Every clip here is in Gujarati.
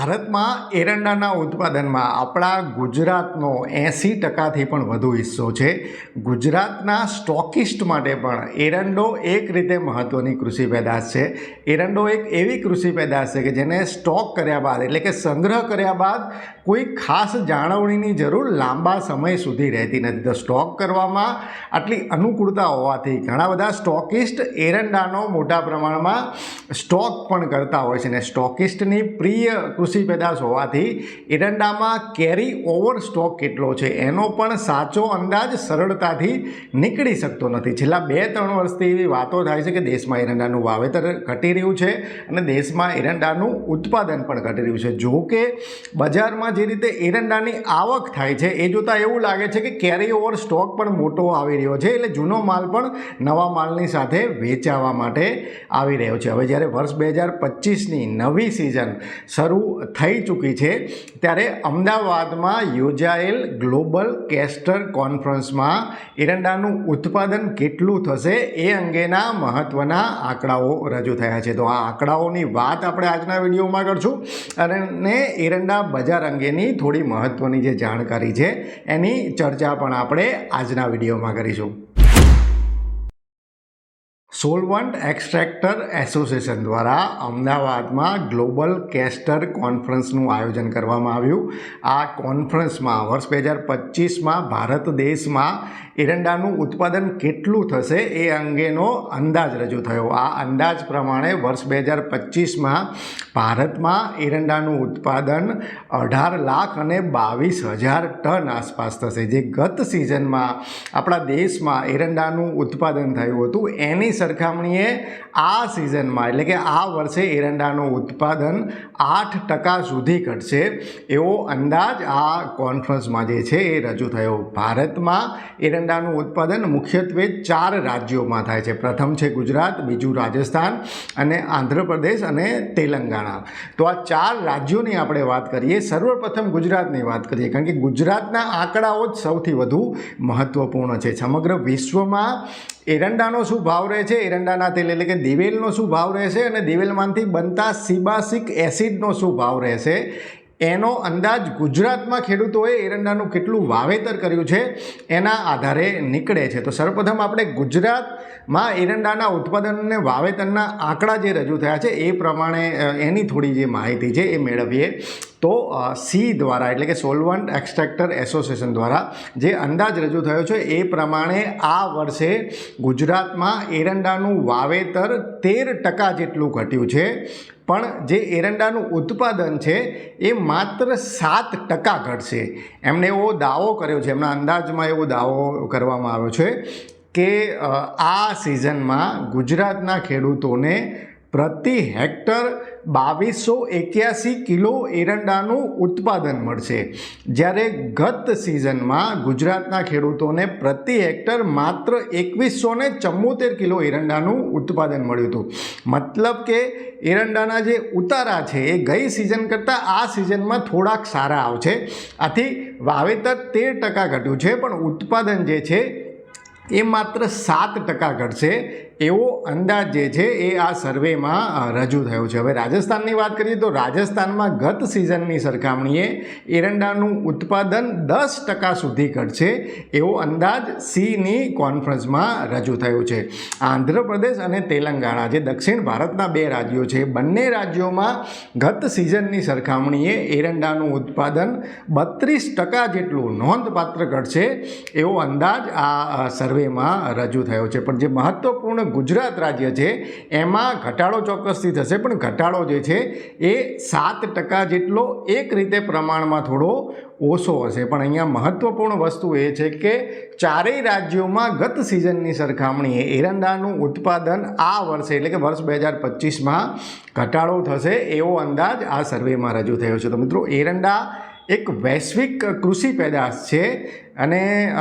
ભારતમાં એરંડાના ઉત્પાદનમાં આપણા ગુજરાતનો એંસી ટકાથી પણ વધુ હિસ્સો છે. ગુજરાતના સ્ટોકિસ્ટ માટે પણ એરંડો એક રીતે મહત્ત્વની કૃષિ પેદાશ છે. એરંડો એક એવી કૃષિ પેદાશ છે કે જેને સ્ટોક કર્યા બાદ, એટલે કે સંગ્રહ કર્યા બાદ કોઈ ખાસ જાળવણીની જરૂર લાંબા સમય સુધી રહેતી નથી. તો સ્ટોક કરવામાં આટલી અનુકૂળતા હોવાથી ઘણા બધા સ્ટોકિસ્ટ એરંડાનો મોટા પ્રમાણમાં સ્ટોક પણ કરતા હોય છે અને સ્ટોકિસ્ટની પ્રિય કૃષિ પેદાશ હોવાથી એરંડામાં કેરી ઓવર સ્ટોક કેટલો છે એનો પણ સાચો અંદાજ સરળતાથી નીકળી શકતો નથી. છેલ્લા બે ત્રણ વર્ષથી એવી વાતો થાય છે કે દેશમાં એરંડાનું વાવેતર ઘટી રહ્યું છે અને દેશમાં એરંડાનું ઉત્પાદન પણ ઘટી રહ્યું છે. જો કે બજારમાં જે રીતે એરંડાની આવક થાય છે એ જોતાં એવું લાગે છે કે કેરી ઓવર સ્ટોક પણ મોટો આવી રહ્યો છે એટલે જૂનો માલ પણ નવા માલની સાથે વેચાવા માટે આવી રહ્યો છે. હવે જ્યારે વર્ષ બે હજાર પચીસની નવી સિઝન શરૂ થઈ ચૂકી છે, ત્યારે અમદાવાદમાં યોજાયેલ ગ્લોબલ કેસ્ટર કોન્ફરન્સમાં એરંડાનું ઉત્પાદન કેટલું થશે એ અંગેના મહત્ત્વના આંકડાઓ રજૂ થયા છે. તો આ આંકડાઓની વાત આપણે આજના વિડીયોમાં કરશું અને એરંડા બજાર અંગેની થોડી મહત્ત્વની જે જાણકારી છે એની ચર્ચા પણ આપણે આજના વિડીયોમાં કરીશું. સોલવન્ટ એક્સટ્રેક્ટર એસોસિએશન દ્વારા અમદાવાદમાં ગ્લોબલ કેસ્ટર કોન્ફરન્સનું આયોજન કરવામાં આવ્યું. આ કોન્ફરન્સમાં વર્ષ બે હજાર પચીસમાં ભારત દેશમાં એરંડાનું ઉત્પાદન કેટલું થશે એ અંગેનો અંદાજ રજૂ થયો. આ અંદાજ પ્રમાણે વર્ષ બે હજાર પચીસમાં ભારતમાં એરંડાનું ઉત્પાદન અઢાર લાખ અને બાવીસ હજાર ટન આસપાસ થશે. જે ગત સિઝનમાં આપણા દેશમાં એરંડાનું ઉત્પાદન થયું હતું, એની સરખામણીએ આ સિઝનમાં, એટલે કે આ વર્ષે એરંડાનું ઉત્પાદન આઠ ટકા સુધી ઘટશે એવો અંદાજ આ કોન્ફરન્સમાં જે છે એ રજૂ થયો. ભારતમાં એરંડાનું ઉત્પાદન મુખ્યત્વે ચાર રાજ્યોમાં થાય છે. પ્રથમ છે ગુજરાત, બીજું રાજસ્થાન અને આંધ્રપ્રદેશ અને તેલંગાણા. તો આ ચાર રાજ્યોની આપણે વાત કરીએ, સર્વપ્રથમ ગુજરાતની વાત કરીએ, કારણ કે ગુજરાતના આંકડાઓ જ સૌથી વધુ મહત્ત્વપૂર્ણ છે. સમગ્ર વિશ્વમાં એરંડાનો શું ભાવ રહે છે? એરંડાના તેલ એટલે કે દિવેલનો શું ભાવ રહેશે અને દિવેલમાંથી બનતા સિબાસિક એસિડનો શું ભાવ રહેશે એનો અંદાજ ગુજરાતમાં ખેડૂતોએ એરંડાનું કેટલું વાવેતર કર્યું છે એના આધારે નીકળે છે. તો સર્વપ્રથમ આપણે ગુજરાતમાં એરંડાના ઉત્પાદનને વાવેતરના આંકડા જે રજૂ થયા છે એ પ્રમાણે એની થોડી જે માહિતી છે એ મેળવીએ. તો સી દ્વારા, એટલે કે સોલવન્ટ એક્સટ્રેક્ટર એસોસિએશન દ્વારા જે અંદાજ રજૂ થયો છે, એ પ્રમાણે આ વર્ષે ગુજરાતમાં એરંડાનું વાવેતર તેર ટકા જેટલું ઘટ્યું છે. પણ જે એરંડાનું ઉત્પાદન છે, એ માત્ર સાત ટકા ઘટશે. એમણે એવો દાવો કર્યો છે, એમના અંદાજમાં એવો દાવો કરવામાં આવ્યો છે કે આ સિઝનમાં ગુજરાતના ખેડૂતોને પ્રતિ હેક્ટર બાવીસો એક્યાસી કિલો એરંડાનું ઉત્પાદન મળશે. જ્યારે ગત સિઝનમાં ગુજરાતના ખેડૂતોને પ્રતિ હેક્ટર માત્ર એકવીસો ને ચુમ્મોતેર કિલો એરંડાનું ઉત્પાદન મળ્યું હતું. મતલબ કે એરંડાના જે ઉતારા છે એ ગઈ સિઝન કરતાં આ સિઝનમાં થોડાક સારા આવશે. આથી વાવેતર તેર ટકા ઘટ્યું છે, પણ ઉત્પાદન જે છે એ માત્ર સાત ટકા ઘટશે. એવો અંદાજ જે છે એ આ સર્વેમાં રજૂ થયો છે. હવે રાજસ્થાનની વાત કરીએ તો રાજસ્થાનમાં ગત સિઝનની સરખામણીએ એરંડાનું ઉત્પાદન દસ ટકા સુધી ઘટશે એવો અંદાજ સીની કોન્ફરન્સમાં રજૂ થયો છે. આંધ્રપ્રદેશ અને તેલંગાણા, જે દક્ષિણ ભારતના બે રાજ્યો છે, બંને રાજ્યોમાં ગત સિઝનની સરખામણીએ એરંડાનું ઉત્પાદન બત્રીસ ટકા જેટલું નોંધપાત્ર ઘટશે એવો અંદાજ આ સર્વેમાં રજૂ થયો છે. પણ જે મહત્ત્વપૂર્ણ ગુજરાત રાજ્ય છે, એમાં ઘટાડો ચોક્કસથી થશે, પણ ઘટાડો જે છે, એ સાત ટકા જેટલો એક રીતે પ્રમાણમાં થોડો ઓછો હશે. પણ અહીંયા મહત્ત્વપૂર્ણ વસ્તુ એ છે કે ચારેય રાજ્યોમાં ગત સિઝનની સરખામણીએ એરંડાનું ઉત્પાદન આ વર્ષે, એટલે કે વર્ષ બે હજાર પચીસમાં ઘટાડો થશે એવો અંદાજ આ સર્વેમાં રજૂ થયો છે. તો મિત્રો, એરંડા એક વૈશ્વિક કૃષિ પેદાશ છે અને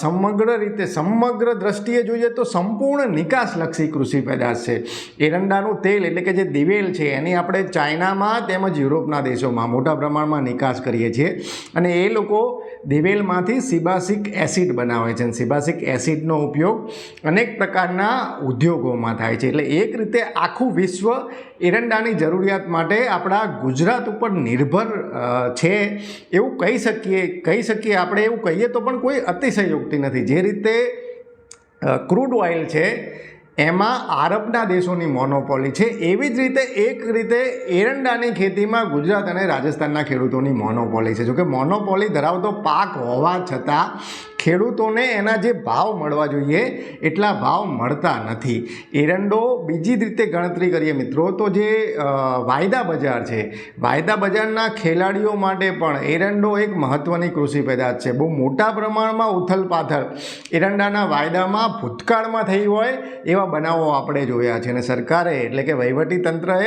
સમગ્ર રીતે, સમગ્ર દ્રષ્ટિએ જોઈએ તો સંપૂર્ણ નિકાસલક્ષી કૃષિ પેદાશ છે. એરંડાનું તેલ એટલે કે જે દિવેલ છે, એની આપણે ચાઇનામાં તેમજ યુરોપના દેશોમાં મોટા પ્રમાણમાં નિકાસ કરીએ છીએ. અને એ લોકો દિવેલમાંથી સિબાસિક એસિડ બનાવે છે અને સિબાસિક એસિડનો ઉપયોગ અનેક પ્રકારના ઉદ્યોગોમાં થાય છે. એટલે એક રીતે આખું વિશ્વ એરંડાની જરૂરિયાત માટે આપણા ગુજરાત ઉપર નિર્ભર છે. એવું કહી શકીએ કહી શકીએ આપણે, એવું કહીએ તો પણ કોઈ અતિશયોક્તિ નથી. જે રીતે ક્રૂડ ઓઇલ છે એમાં આરબના દેશોની મોનોપોલી છે. એવી જ રીતે એક રીતે એરંડાની ખેતીમાં ગુજરાત અને રાજસ્થાનના ખેડૂતોની મોનોપોલી છે. જોકે મોનોપોલી ધરાવતો પાક હોવા છતાં ખેડૂતોને એના જે ભાવ મળવા જોઈએ, એટલા ભાવ મળતા નથી. એરંડો બીજી રીતે ગણતરી કરીએ મિત્રો, તો જે વાયદા બજાર છે, વાયદા બજારના ખેલાડીઓ માટે પણ એરંડો એક મહત્ત્વની કૃષિ પેદાશ છે. બહુ મોટા પ્રમાણમાં ઉથલ પાથલ એરંડાના વાયદામાં ભૂતકાળમાં થઈ હોય એવા બનાવો આપણે જોયા છે અને સરકારે એટલે કે વહીવટી તંત્રએ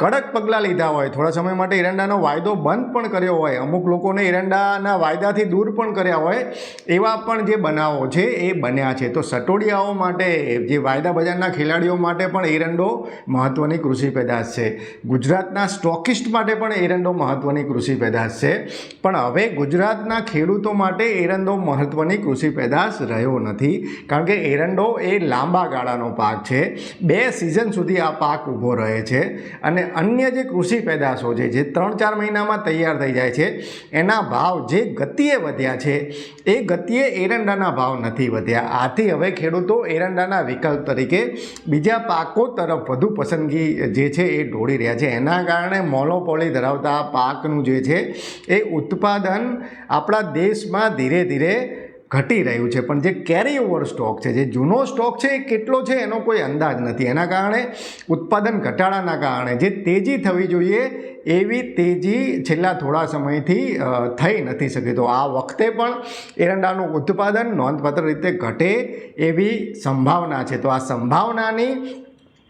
કડક પગલાં લીધા હોય. થોડા સમય માટે એરંડાનો વાયદો બંધ પણ કર્યો હોય. અમુક લોકોને એરંડાના વાયદાથી દૂર પણ કર્યા હોય. એવા પણ જે બનાવો છે એ બન્યા છે. તો સટોડિયાઓ માટે, જે વાયદા બજારના ખેલાડીઓ માટે પણ એરંડો મહત્ત્વની કૃષિ પેદાશ છે. ગુજરાતના સ્ટોકિસ્ટ માટે પણ એરંડો મહત્ત્વની કૃષિ પેદાશ છે. પણ હવે ગુજરાતના ખેડૂતો માટે એરંડો મહત્ત્વની કૃષિ પેદાશ રહ્યો નથી. કારણ કે એરંડો એ લાંબા ગાળાનો પાક છે. બે સિઝન સુધી આ પાક ઊભો રહે છે. અને અન્ય જે કૃષિ પેદાશો છે, જે ત્રણ ચાર મહિનામાં તૈયાર થઈ જાય છે, એના ભાવ જે ગતિએ વધ્યા છે, એ ગતિએ એરંડાના ભાવ નથી વધ્યા. આથી હવે ખેડૂતો એરંડાના વિકલ્પ તરીકે બીજા પાકો તરફ વધુ પસંદગી જે છે એ ઢોળી રહ્યા છે. એના કારણે મોનોપોલી ધરાવતા પાકનું જે છે, એ ઉત્પાદન આપણા દેશમાં ધીરે ધીરે ઘટી રહ્યું છે. પણ જે કેરી ઓવર સ્ટોક છે, જે જૂનો સ્ટોક છે, એ કેટલો છે એનો કોઈ અંદાજ નથી. એના કારણે ઉત્પાદન ઘટાડાના કારણે જે તેજી થવી જોઈએ, એવી તેજી છેલ્લા થોડા સમયથી થઈ નથી શકી. તો આ વખતે પણ એરંડાનું ઉત્પાદન નોંધપાત્ર રીતે ઘટે એવી સંભાવના છે. તો આ સંભાવનાની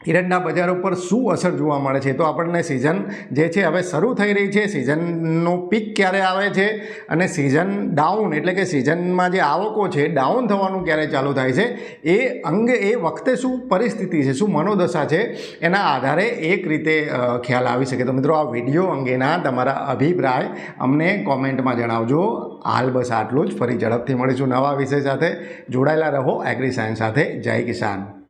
એરંડા બજાર ઉપર શું અસર જોવા મળે છે? તો આપણને સિઝન જે છે હવે શરૂ થઈ રહી છે. સિઝનનો પીક ક્યારે આવે છે અને સિઝન ડાઉન એટલે કે સિઝનમાં જે આવકો છે ડાઉન થવાનું ક્યારે ચાલુ થાય છે? એ અંગે, એ વખતે શું પરિસ્થિતિ છે? શું મનોદશા છે? એના આધારે એક રીતે ખ્યાલ આવી શકે. તો મિત્રો, આ વીડિયો અંગેના તમારા અભિપ્રાય અમને કોમેન્ટમાં જણાવજો. હાલ બસ આટલું જ. ફરી ઝડપથી મળીશું નવા વિષય સાથે. જોડાયેલા રહો એગ્રી સાયન્સ સાથે. જય કિસાન.